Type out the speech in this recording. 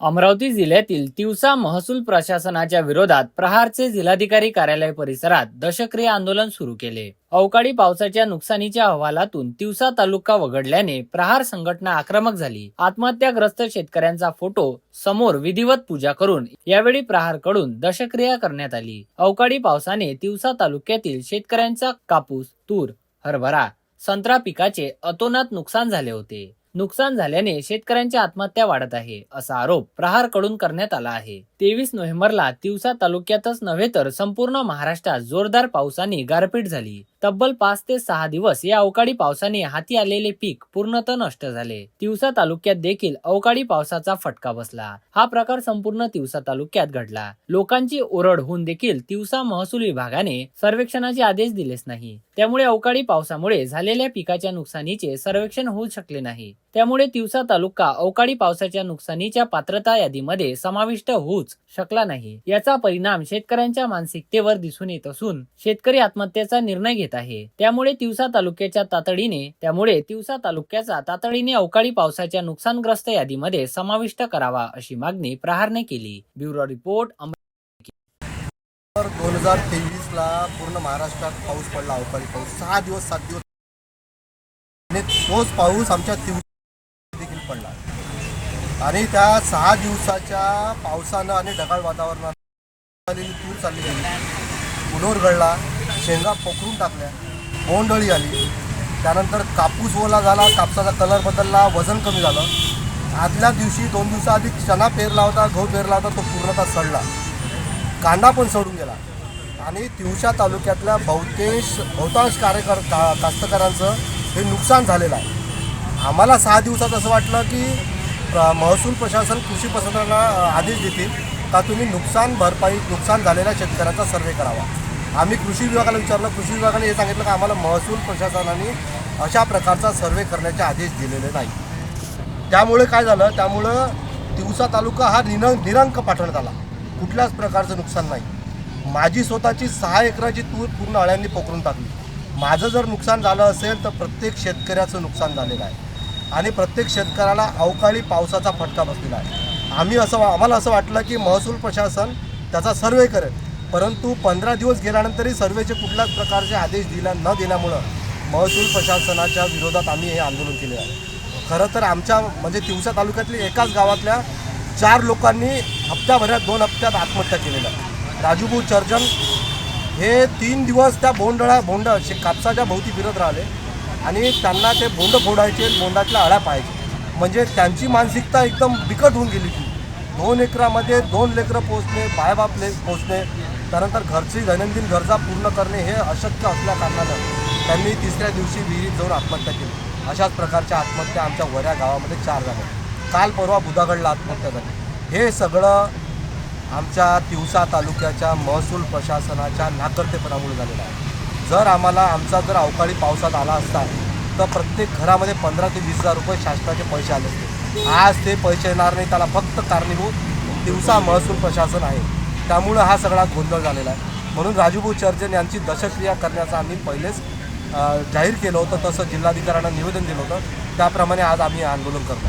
अमरावती जिल्ह्यातील तिवसा महसूल प्रशासनाच्या विरोधात प्रहारचे जिल्हाधिकारी कार्यालय परिसरात दशक्रिय आंदोलन सुरू केले. अवकाळी पावसाच्या नुकसानीच्या अहवालातून तिवसा तालुका वगळल्याने प्रहार संघटना आक्रमक झाली. आत्महत्याग्रस्त शेतकऱ्यांचा फोटो समोर विधिवत पूजा करून यावेळी प्रहारकडून दशक्रिया करण्यात आली. अवकाळी पावसाने तिवसा तालुक्यातील शेतकऱ्यांचा कापूस तूर हरभरा संत्रा पिकाचे अतोनात नुकसान झाले होते. नुकसान झाल्याने शेतकऱ्यांची आत्महत्या वाढत आहे असा आरोप प्रहारकडून करण्यात आला आहे. तेवीस नोव्हेंबरला तिवसा तालुक्यातच नव्हे तर संपूर्ण महाराष्ट्रात जोरदार पावसाने गारपीट झाली. तब्बल पाच ते सहा दिवस या अवकाळी पावसाने हाती आलेले पीक पूर्णतः नष्ट झाले. तिवसा तालुक्यात देखील अवकाळी पावसाचा फटका बसला. हा प्रकार संपूर्ण तिवसा तालुक्यात घडला. लोकांची ओरड होऊन देखील तिवसा महसूल विभागाने सर्वेक्षणाचे आदेश दिलेच नाही. त्यामुळे अवकाळी पावसामुळे झालेल्या पिकाच्या नुकसानीचे सर्वेक्षण होऊ शकले नाही. त्यामुळे तिवसा तालुका अवकाळी पावसाच्या नुकसानीच्या पात्रता यादीमध्ये समाविष्ट होऊच शकला नाही. याचा परिणाम शेतकऱ्यांच्या मानसिकतेवर दिसून येत असून शेतकरी आत्महत्येचा निर्णय घेत आहे. त्यामुळे तिवसा तालुक्याच्या तातडीने त्यामुळे तिवसा तालुक्याचा तातडीने अवकाळी पावसाच्या नुकसानग्रस्त यादीमध्ये समाविष्ट करावा अशी मागणी प्रहारने केली. ब्युरो रिपोर्ट दोन हजार तेवीसला पूर्ण महाराष्ट्रात पाऊस पडला अवकाळी पाऊस. सहा दिवस सात दिवस. तोच पाऊस आमच्या आणि त्या सहा दिवसाच्या पावसानं आणि ढगाळ वातावरणात आलेली तूर चालली गेली. पुनोर घडला शेंगा पोखरून टाकल्या बोंडळी आली. त्यानंतर कापूस ओला झाला कापसाचा कलर बदलला वजन कमी झालं. आदल्या दिवशी दोन दिवसाआधी चना पेरला होता गहू पेरला होता तो पूर्णतः सडला. कांदा पण सडून गेला. आणि तिवशा तालुक्यातल्या बहुतेश बहुतांश कार्यकर का कास्तकारांचं हे नुकसान झालेलं आहे. आम्हाला सहा दिवसात असं वाटलं की महसूल प्रशासन कृषी प्रशासनाला आदेश देतील का तुम्ही नुकसान भरपाई नुकसान झालेल्या शेतकऱ्यांचा सर्वे करावा? आम्ही कृषी विभागाला विचारलं कृषी विभागाने हे सांगितलं का आम्हाला महसूल प्रशासनाने अशा प्रकारचा सर्वे करण्याचे आदेश दिलेले नाही. त्यामुळे काय झालं? त्यामुळं तिवसा तालुका हा निन निरंक पाठवण्यात आला. कुठल्याच प्रकारचं नुकसान नाही. माझी स्वतःची सहा एकराची तूर पूर्ण अळ्यांनी पोखरून टाकली. माझं जर नुकसान झालं असेल तर प्रत्येक शेतकऱ्याचं नुकसान झालेलं आहे. आणि प्रत्येक शेतकऱ्याला अवकाळी पावसाचा फटका बसलेला आहे. आम्ही असं वा- आम्हाला असं वाटलं की महसूल प्रशासन त्याचा सर्वे करेल. परंतु पंधरा दिवस गेल्यानंतरही सर्वेचे कुठल्याच प्रकारचे आदेश दिल्या न दिल्यामुळं महसूल प्रशासनाच्या विरोधात आम्ही हे आंदोलन केले आहे. खरं तर आमच्या म्हणजे तिवसा तालुक्यातली एकाच गावातल्या चार लोकांनी हप्त्याभरात दोन हप्त्यात आत्महत्या केलेल्या. राजूभाऊ चर्जन हे तीन दिवस त्या बोंडळा बोंड कापसाच्या भोवती फिरत राहिले. आणि त्यांना ते बोंड फोडायचे बोंडातल्या आळ्या पाहायचे. म्हणजे त्यांची मानसिकता एकदम बिकट होऊन गेली ती दोन एकरामध्ये दोन लेकरं पोचणे बायबाप ले पोचणे त्यानंतर घरची दैनंदिन गरजा पूर्ण करणे हे अशक्य असल्या कारणानं त्यांनी तिसऱ्या दिवशी विहिरीत जाऊन आत्महत्या केली. अशाच प्रकारच्या आत्महत्या आमच्या वऱ्या गावामध्ये चार झाल्या. काल परवा बुधागडला आत्महत्या झाली. हे सगळं आमच्या तिवसा तालुक्याच्या महसूल प्रशासनाच्या नाकर्तेपणामुळे झालेलं आहे. जर आम्हाला आमचा जर अवकाळी पावसात आला असता तर प्रत्येक घरामध्ये पंधरा ते वीस हजार रुपये शासनाचे पैसे आले असते. आज ते पैसे येणार नाही त्याला फक्त कारणीभूत दिवसा महसूल प्रशासन आहे. त्यामुळं हा सगळा गोंधळ झालेला आहे. म्हणून राजूभाऊ चर्जन यांची दशक्रिया करण्याचं आम्ही पहिलेच जाहीर केलं होतं तसं जिल्हाधिकाऱ्यांना निवेदन दिलं होतं. त्याप्रमाणे आज आम्ही आंदोलन करतो